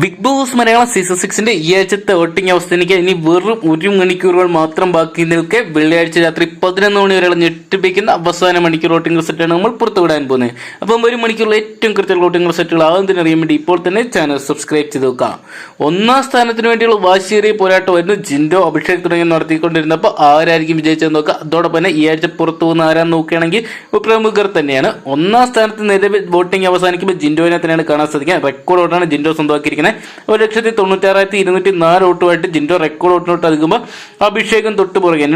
Big boss Malayalam season സിക്സിന്റെ ഈ ആഴ്ചത്തെ വോട്ടിംഗ് എനിക്ക് ഇനി വെറും ഒരു മണിക്കൂറുകൾ മാത്രം ബാക്കി നിൽക്കെ വെള്ളിയാഴ്ച രാത്രി പതിനൊന്ന് മണി വരെ ഞെട്ടിപ്പിക്കുന്ന അവസാന മണിക്കൂർ വോട്ടിംഗ് റിസൾട്ടാണ് നമ്മൾ പുറത്തുവിടാൻ പോകുന്നത്. അപ്പം ഒരു മണിക്കൂറിൽ ഏറ്റവും കൃത്യമുള്ള വോട്ടിംഗ് റിസൾട്ടുകൾ തന്നെ അറിയാൻ വേണ്ടി ഇപ്പോൾ തന്നെ ചാനൽ സബ്സ്ക്രൈബ് ചെയ്ത് വെക്കുക ഒന്നാം സ്ഥാനത്തിന് വേണ്ടിയുള്ള വാശിയേറിയ പോരാട്ടമായിരുന്നു ജിൻഡോ അഭിഷേക് തുടങ്ങി നടത്തിക്കൊണ്ടിരുന്നപ്പോൾ ആരായിരിക്കും വിജയിച്ചതെന്ന് നോക്കുക. അതോടൊപ്പം തന്നെ ഈ ആഴ്ച പുറത്തു പോകുന്ന ആരാന്ന് നോക്കുകയാണെങ്കിൽ പ്രമുഖർ തന്നെയാണ്. ഒന്നാം സ്ഥാനത്ത് നിലവിൽ വോട്ടിംഗ് അവസാനിക്കുമ്പോൾ ജിൻഡോനെ തന്നെയാണ് കാണാൻ സാധിക്കുക. റെക്കോർഡ് വോട്ടാണ് ജിൻഡോ സ്വന്തമാക്കിയിരിക്കുന്നത് ഒരു ലക്ഷത്തി തൊണ്ണൂറ്റാറായിരത്തി ഇരുന്നൂറ്റി നാല് വോട്ടുമായിട്ട് ജിൻഡോ റെക്കോർഡ് വോട്ടിനോട്ട് അടുക്കുമ്പോൾ അഭിഷേകം തൊട്ട് പുറകെ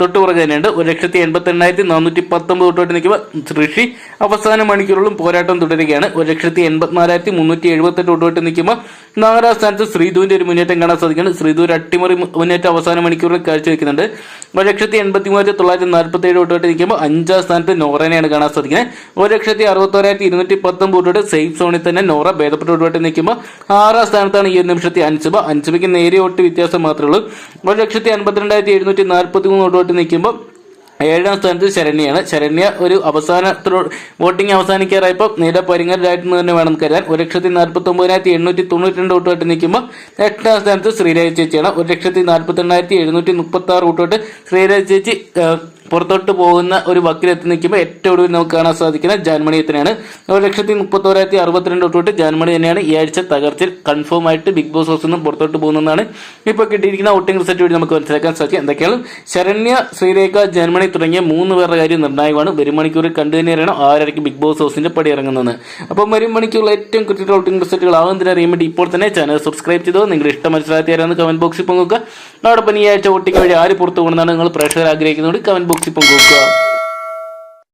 തൊട്ട് പുറകെ തന്നെയുണ്ട്. ഒരു ലക്ഷത്തി എൺപത്തി എണ്ണായിരത്തി നാനൂറ്റി പത്തൊമ്പത് വോട്ടുമായിട്ട് നിൽക്കുമ്പോൾ ഋഷി. അവസാന മണിക്കൂറുകളും പോരാട്ടം തുടരുകയാണ്. ഒരു ലക്ഷത്തി എൺപത്തിനാലായിരത്തി മുന്നൂറ്റി എഴുപത്തെട്ട് വോട്ടുമായിട്ട് നിൽക്കുമ്പോൾ നാലാം സ്ഥാനത്ത് ശ്രീധുവിന്റെ ഒരു മുന്നേറ്റം കാണാൻ സാധിക്കുന്നുണ്ട് ശ്രീധു ഒരു അട്ടിമറി മുന്നേറ്റം അവസാന മണിക്കൂറിൽ കാഴ്ചവെക്കുന്നുണ്ട് ഒരു ലക്ഷത്തി എൺപത്തി മൂവായിരത്തി തൊള്ളായിരത്തി നാൽപ്പത്തി ഏഴ് വോട്ടോട്ട് നിൽക്കുമ്പോൾ അഞ്ചാം സ്ഥാനത്ത് നോറനെയാണ് കാണാൻ സാധിക്കുന്നത്. ഒരു ലക്ഷത്തി അറുപത്തോരായിരത്തി ഇരുന്നൂറ്റി പത്തൊമ്പത് വോട്ടോട്ട് സേഫ് സോണിൽ തന്നെ നോറ ഭേദപ്പെട്ട വോട്ടോട്ട് നിൽക്കുമ്പോൾ ആറാം സ്ഥാനത്താണ് ഈ ഒരു നിമിഷത്തി അൻസുബ. അൻസുബയ്ക്ക് നേരിയ വോട്ട് വ്യത്യാസം മാത്രമേ ഉള്ളൂ. ഒരു ലക്ഷത്തി അൻപത്തിരണ്ടായിരത്തി എഴുന്നൂറ്റി നാൽപ്പത്തി മൂന്ന് വോട്ടോട്ട് നിൽക്കുമ്പോൾ ഏഴാം സ്ഥാനത്ത് ശരണ്യാണ്. ശരണ്യ ഒരു അവസാനത്തിലോ വോട്ടിംഗ് അവസാനിക്കാറായപ്പോൾ നീല പരിങ്ങലായിട്ട് തന്നെ വേണം കരുതാൻ. ഒരു ലക്ഷത്തി നാൽപ്പത്തി ഒമ്പതിനായിരത്തി എണ്ണൂറ്റി തൊണ്ണൂറ്റി രണ്ട് വോട്ടുമായിട്ട് നിൽക്കുമ്പോൾ എട്ടാം സ്ഥാനത്ത് ശ്രീരാജ് ചേച്ചിയാണ്. ഒരു ലക്ഷത്തി നാൽപ്പത്തി എണ്ണായിരത്തി എഴുന്നൂറ്റി മുപ്പത്തി ആറ് വോട്ടുമായിട്ട് ശ്രീരാജ് ചേച്ചി പുറത്തോട്ട് പോകുന്ന ഒരു വക്കിലെത്തി നിൽക്കുമ്പോൾ ഏറ്റവും ഒടുവിൽ നമുക്ക് കാണാൻ സാധിക്കുന്ന ജാൻമണി തന്നെയാണ് ഒരു ലക്ഷത്തി മുപ്പത്തോരായിരത്തി അറുപത്തിരണ്ട് തൊട്ട് ജാൻമണി തന്നെയാണ് ഈ ആഴ്ച തകർച്ചയിൽ കൺഫേം ആയിട്ട് ബിഗ് ബോസ് ഹൗസിൽ നിന്ന് പുറത്തോട്ട് പോകുന്നതാണ് ഇപ്പോൾ കിട്ടിയിരിക്കുന്ന വോട്ടിംഗ് റിസൾട്ട് വഴി നമുക്ക് മനസ്സിലാക്കാൻ സാധിക്കും. എന്തൊക്കെയാണ്? ശരണ്യ ശ്രീരേഖ ജാൻമണി തുടങ്ങിയ മൂന്ന് പേരുടെ കാര്യം നിർണായകമാണ്. വരും മണിക്കൂറിൽ കണ്ടു തന്നെ അറിയണം ആരായിരിക്കും ബിഗ് ബോസ് ഹൗസിന്റെ പടി ഇറങ്ങുന്നത് അപ്പം വരും മണിക്കൂറിൽ ഏറ്റവും കൃത്യത വോട്ടിംഗ് റിസൾട്ടുകൾ ആവുന്നതിന് അറിയാൻ വേണ്ടി ഇപ്പോൾ തന്നെ ചാനൽ സബ്സ്ക്രൈബ് ചെയ്തോ നിങ്ങൾ ഇഷ്ടം മനസ്സിലാക്കിയാലും കമന്റ് ബോക്സിൽ പങ്കുവെക്കുക അതോടൊപ്പം ഈ ആഴ്ച വോട്ടിംഗ് വഴി ആര് പുറത്തു പോകുന്നതാണ് നിങ്ങൾ പ്രേക്ഷകർ ആഗ്രഹിക്കുന്നത് കമന്റ് ബോക്സിൽ പങ്കുവെക്കുക